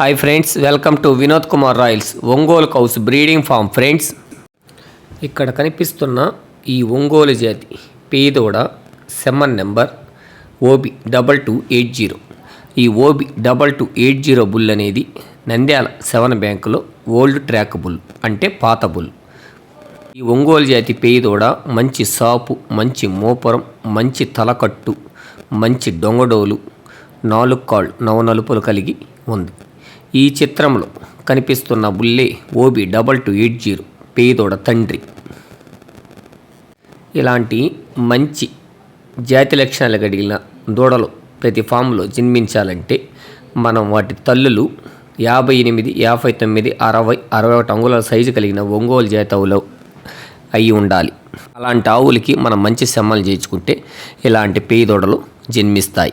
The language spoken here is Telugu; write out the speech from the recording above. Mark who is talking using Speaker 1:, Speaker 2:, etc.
Speaker 1: Hi friends welcome to Vinod Kumar Royals Ongole cows breeding farm friends ఇక్కడ కనిపిస్తున్న ఈ ఒంగోలు జాతి పేదోడ semen number OB double two eight zero. ఈ OB double two eight zero bull అనేది నంద్యాల సెవెన్ బ్యాంకులో ఓల్డ్ ట్రాక్ బుల్ అంటే పాత బుల్. ఈ ఒంగోలు జాతి పేదోడ మంచి సాపు మంచి మోపురం మంచి తలకట్టు మంచి దొంగడోలు నాలుగు కాళ్ళు నవనలుపులు కలిగి ఉంది. ఈ చిత్రంలో కనిపిస్తున్న బుల్లే OB double two eight zero పేదోడ తండ్రి. ఇలాంటి మంచి జాతి లక్షణాలు కలిగిన దూడలు ప్రతి ఫామ్లో జన్మించాలంటే మనం వాటి తల్లులు యాభై ఎనిమిది యాభై తొమ్మిది అరవై అరవై ఒకటి అంగుళాల సైజు కలిగిన ఒంగోలు జాతి ఆవులు అయి ఉండాలి. అలాంటి ఆవులకి మనం మంచి సెమ్మలు చేయించుకుంటే ఇలాంటి పేదోడలు దూడలు జన్మిస్తాయి.